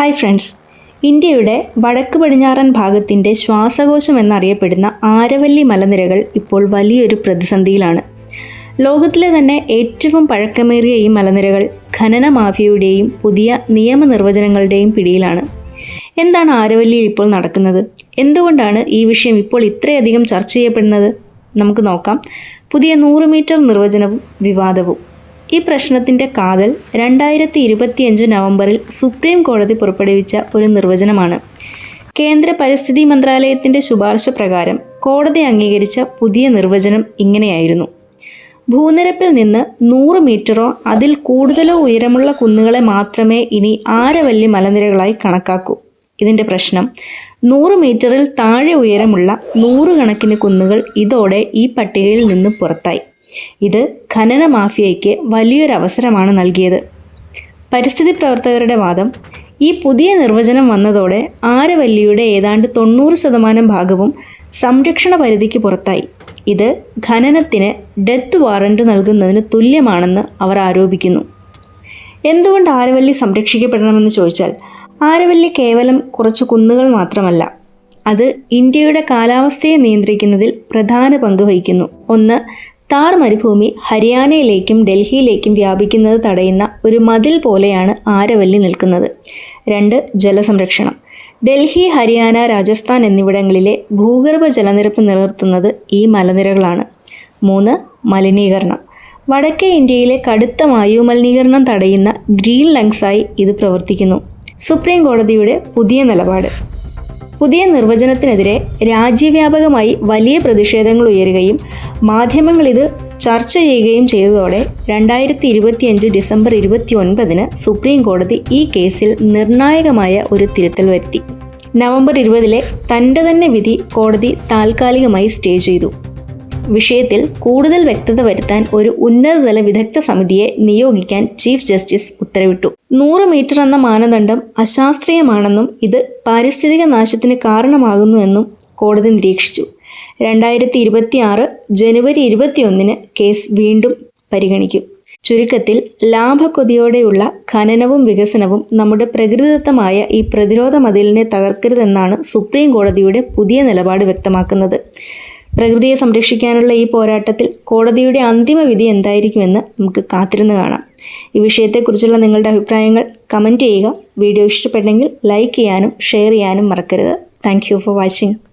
Hi friends. ഇന്ത്യയുടെ വടക്ക് പടിഞ്ഞാറൻ ഭാഗത്തിന്റെ ശ്വാസകോശം എന്നറിയപ്പെടുന്ന ആരവല്ലി മലനിരകൾ ഇപ്പോൾ വലിയൊരു പ്രതിസന്ധിയിലാണ്. ലോകത്തിലെ തന്നെ ഏറ്റവും പഴക്കമേറിയ ഈ മലനിരകൾ ഖനന മാഫിയയുടെയും പുതിയ നിയമനിർവചനങ്ങളുടെയും പിടിയിലാണ്. എന്താണ് ആരവല്ലിയിൽ ഇപ്പോൾ നടക്കുന്നത്? എന്തുകൊണ്ടാണ് ഈ വിഷയം ഇപ്പോൾ ഇത്രയധികം ചർച്ച ചെയ്യപ്പെടുന്നത്? നമുക്ക് നോക്കാം. പുതിയ നൂറ് മീറ്റർ നിർവചനവും വിവാദവും. ഈ പ്രശ്നത്തിന്റെ കാതൽ രണ്ടായിരത്തി ഇരുപത്തിയഞ്ച് നവംബറിൽ സുപ്രീം കോടതി പുറപ്പെടുവിച്ച ഒരു നിർവചനമാണ്. കേന്ദ്ര പരിസ്ഥിതി മന്ത്രാലയത്തിന്റെ ശുപാർശ പ്രകാരം കോടതി അംഗീകരിച്ച പുതിയ നിർവചനം ഇങ്ങനെയായിരുന്നു. ഭൂനിരപ്പിൽ നിന്ന് നൂറ് മീറ്ററോ അതിൽ കൂടുതലോ ഉയരമുള്ള കുന്നുകളെ മാത്രമേ ഇനി ആരവല്ലി മലനിരകളായി കണക്കാക്കൂ. ഇതിന്റെ പ്രശ്നം നൂറ് മീറ്ററിൽ താഴെ ഉയരമുള്ള നൂറുകണക്കിന് കുന്നുകൾ ഇതോടെ ഈ പട്ടികയിൽ നിന്ന് പുറത്തായി. ഇത് ഖനന മാഫിയയ്ക്ക് വലിയൊരു അവസരമാണ് നൽകിയത്. പരിസ്ഥിതി പ്രവർത്തകരുടെ വാദം ഈ പുതിയ നിർവചനം വന്നതോടെ ആരവല്ലിയുടെ ഏതാണ്ട് തൊണ്ണൂറ് ശതമാനം ഭാഗവും സംരക്ഷണ പരിധിക്ക് പുറത്തായി. ഇത് ഖനനത്തിന് ഡെത്ത് വാറന്റ് നൽകുന്നതിന് തുല്യമാണെന്ന് അവർ ആരോപിക്കുന്നു. എന്തുകൊണ്ട് ആരവല്ലി സംരക്ഷിക്കപ്പെടണമെന്ന് ചോദിച്ചാൽ ആരവല്ലി കേവലം കുറച്ച് കുന്നുകൾ മാത്രമല്ല അത് ഇന്ത്യയുടെ കാലാവസ്ഥയെ നിയന്ത്രിക്കുന്നതിൽ പ്രധാന പങ്ക് വഹിക്കുന്നു. ഒന്ന് താർ മരുഭൂമി ഹരിയാനയിലേക്കും ഡൽഹിയിലേക്കും വ്യാപിക്കുന്നത് തടയുന്ന ഒരു മതിൽ പോലെയാണ് ആരവല്ലി നിൽക്കുന്നത്. രണ്ട് ജലസംരക്ഷണം. ഡൽഹി ഹരിയാന രാജസ്ഥാൻ എന്നിവിടങ്ങളിലെ ഭൂഗർഭ ജലനിരപ്പ് നിലനിർത്തുന്നത് ഈ മലനിരകളാണ്. മൂന്ന് മലിനീകരണം. വടക്കേ ഇന്ത്യയിലെ കടുത്ത വായുമലിനീകരണം തടയുന്ന ഗ്രീൻ ലങ്സായി ഇത് പ്രവർത്തിക്കുന്നു. സുപ്രീം കോടതിയുടെ പുതിയ നിലപാട്. പുതിയ നിർവചനത്തിനെതിരെ രാജ്യവ്യാപകമായി വലിയ പ്രതിഷേധങ്ങൾ ഉയരുകയും മാധ്യമങ്ങൾ ഇത് ചർച്ച ചെയ്യുകയും ചെയ്തതോടെ രണ്ടായിരത്തി ഇരുപത്തിയഞ്ച് ഡിസംബർ ഇരുപത്തി ഒൻപതിന് സുപ്രീം കോടതി ഈ കേസിൽ നിർണായകമായ ഒരു തിരുത്തൽ വരുത്തി. നവംബർ ഇരുപതിലെ തന്റെ തന്നെ വിധി കോടതി താൽക്കാലികമായി സ്റ്റേ ചെയ്തു. വിഷയത്തിൽ കൂടുതൽ വ്യക്തത വരുത്താൻ ഒരു ഉന്നതതല വിദഗ്ധ സമിതിയെ നിയോഗിക്കാൻ ചീഫ് ജസ്റ്റിസ് ഉത്തരവിട്ടു. നൂറ് മീറ്റർ എന്ന മാനദണ്ഡം അശാസ്ത്രീയമാണെന്നും ഇത് പാരിസ്ഥിതിക നാശത്തിന് കാരണമാകുന്നുവെന്നും കോടതി നിരീക്ഷിച്ചു. രണ്ടായിരത്തി ഇരുപത്തി ആറ് ജനുവരി ഇരുപത്തിയൊന്നിന് കേസ് വീണ്ടും പരിഗണിക്കും. ചുരുക്കത്തിൽ ലാഭക്കൊതിയോടെയുള്ള ഖനനവും വികസനവും നമ്മുടെ പ്രകൃതിദത്തമായ ഈ പ്രതിരോധ മതിലിനെ തകർക്കരുതെന്നാണ് സുപ്രീം കോടതിയുടെ പുതിയ നിലപാട് വ്യക്തമാക്കുന്നത്. പ്രകൃതിയെ സംരക്ഷിക്കാനുള്ള ഈ പോരാട്ടത്തിൽ കോടതിയുടെ അന്തിമ വിധി എന്തായിരിക്കുമെന്ന് നമുക്ക് കാത്തിരുന്ന് കാണാം. ഈ വിഷയത്തെക്കുറിച്ചുള്ള നിങ്ങളുടെ അഭിപ്രായങ്ങൾ കമന്റ് ചെയ്യുക. വീഡിയോ ഇഷ്ടപ്പെട്ടെങ്കിൽ ലൈക്ക് ചെയ്യാനും ഷെയർ ചെയ്യാനും മറക്കരുത്. Thank for watching.